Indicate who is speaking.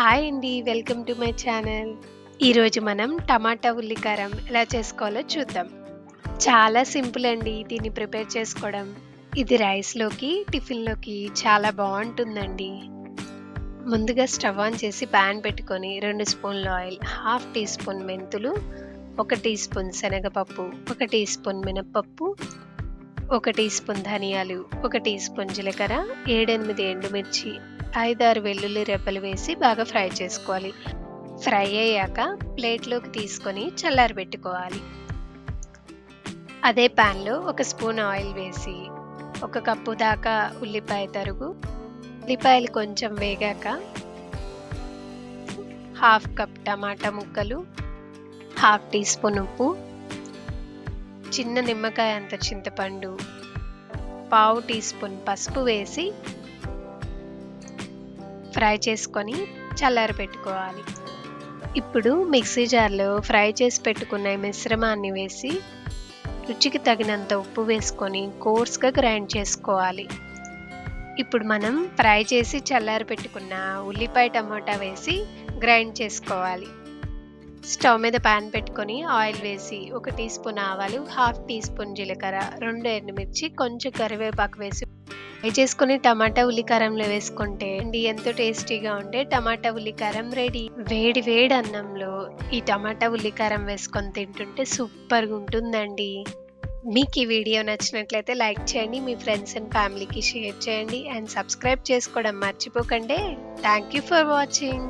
Speaker 1: Hi అండి. Welcome to my channel. ఈరోజు మనం టమాటా ఉల్లికారం ఎలా చేసుకోవాలో చూద్దాం. చాలా సింపుల్ అండి దీన్ని ప్రిపేర్ చేసుకోవడం. ఇది రైస్‌లోకి, టిఫిన్‌లోకి చాలా బాగుంటుందండి ముందుగా స్టవ్ ఆన్ చేసి ప్యాన్ పెట్టుకొని రెండు స్పూన్ల ఆయిల్, హాఫ్ టీ స్పూన్ మెంతులు, ఒక టీ స్పూన్ శనగపప్పు, ఒక టీ స్పూన్ మినప్పప్పు ఒక టీ స్పూన్ ధనియాలు, ఒక టీ స్పూన్ జీలకర్ర, 7, 8 ఎండుమిర్చి, 5, 6 వెల్లుల్లి రెబ్బలు వేసి బాగా ఫ్రై చేసుకోవాలి. ఫ్రై అయ్యాక ప్లేట్‌లోకి తీసుకొని చల్లారబెట్టుకోవాలి. అదే పాన్‌లో ఒక స్పూన్ ఆయిల్ వేసి, ఒక కప్పు దాకా ఉల్లిపాయ తరుగు, ఉల్లిపాయలు కొంచెం వేగాక హాఫ్ కప్ టమాటా ముక్కలు, హాఫ్ టీ స్పూన్ ఉప్పు, చిన్న నిమ్మకాయ అంత చింతపండు, పావు టీ స్పూన్ పసుపు వేసి ఫ్రై చేసుకొని చల్లారి పెట్టుకోవాలి ఇప్పుడు మిక్సీ జార్‌లో ఫ్రై చేసి పెట్టుకున్న మిశ్రమాన్ని వేసి రుచికి తగినంత ఉప్పు వేసుకొని కోర్స్‌గా గ్రైండ్ చేసుకోవాలి. ఇప్పుడు మనం ఫ్రై చేసి చల్లారి పెట్టుకున్న ఉల్లిపాయ, టమాటా వేసి గ్రైండ్ చేసుకోవాలి. స్టవ్ మీద పాన్ పెట్టుకొని ఆయిల్ వేసి ఒక టీ స్పూన్ ఆవాలు, హాఫ్ టీ స్పూన్ జీలకర్ర, రెండు ఎండుమిర్చి, కొంచెం కరివేపాకు వేసి ఫ్రై చేసుకొని టమాటా ఉల్లి కారంలో వేసుకుంటే అండి ఎంతో టేస్టీగా ఉండే టమాటా ఉల్లి కారం రెడీ. వేడి వేడి అన్నంలో ఈ టమాటా ఉల్లి కారం వేసుకొని తింటుంటే సూపర్‌గా ఉంటుందండి. మీకు ఈ వీడియో నచ్చినట్లయితే లైక్ చేయండి. మీ ఫ్రెండ్స్ అండ్ ఫ్యామిలీకి షేర్ చేయండి. అండ్ సబ్స్క్రైబ్ చేసుకోవడం మర్చిపోకండి. Thank you for watching.